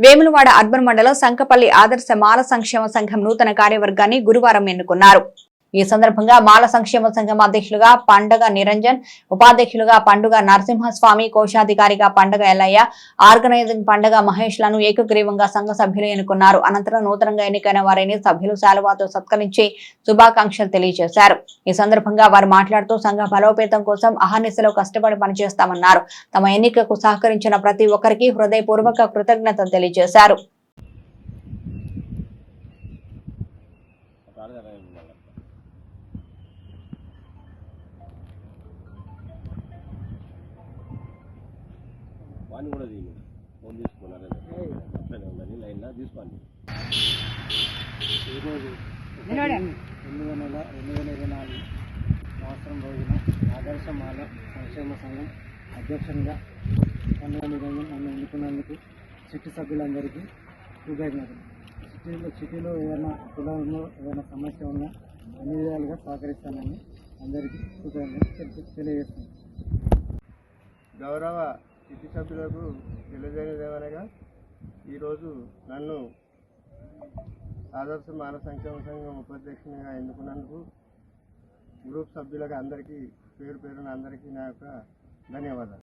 Vemulawada urban మండలం సంకపల్లి ఆదర్శ మాల సంక్షేమ సంఘం నూతన కార్యవర్గాన్ని గురువారం ఎన్నుకున్నారు. ఈ సందర్భంగా మాల సంక్షేమ సంఘం అధ్యక్షులుగా పండగ నిరంజన్ ఉపాధ్యక్షులుగా పండుగ నరసింహస్వామి కోశాధికారిగా పండగ ఎల్లయ్య ఆర్గనైజింగ్ పండగ మహేష్లను ఏకగ్రీవంగా సంఘ సభ్యులు ఎన్నుకున్నారు. అనంతరం నూతనంగా ఎన్నికైన వారిని సభ్యులు శాలువాతో సత్కరించి శుభాకాంక్షలు తెలియజేశారు. ఈ సందర్భంగా వారు మాట్లాడుతూ సంఘ బలోపేతం కోసం అహర్నిశలో కష్టపడి పనిచేస్తామన్నారు. తమ ఎన్నికకు సహకరించిన ప్రతి ఒక్కరికి హృదయపూర్వక కృతజ్ఞతలు తెలియజేశారు. వాడిని కూడా తీయండి ఫోన్ తీసుకున్నారు అట్లనే లైన్లో తీసుకోండి. ఈరోజు ఎనిమిది నెల రెండు వేల ఇరవై నాలుగు సంవత్సరం రోజున ఆదర్శ మాల సంక్షేమ సంఘం అధ్యక్షునిగా నిరంజన్ నన్ను ఎన్నుకున్నందుకు సిటీ సభ్యులందరికీ కృతజ్ఞతలు సిటీలో సిటీలో ఏదైనా కులంలో ఏదైనా సమస్య ఉన్నా అన్ని విధాలుగా సహకరిస్తానని అందరికీ కృతజ్ఞతలు తెలి- తెలియజేస్తున్నాను. గౌరవ సిటీ సభ్యులకు తెలియజేయదేమనగా ఈరోజు నన్ను ఆదర్శ మానవ సంక్షేమ సంఘం ఉపాధ్యక్షునిగా ఎన్నుకున్నందుకు గ్రూప్ సభ్యులకు అందరికీ పేరు పేరున అందరికీ నా యొక్క ధన్యవాదాలు.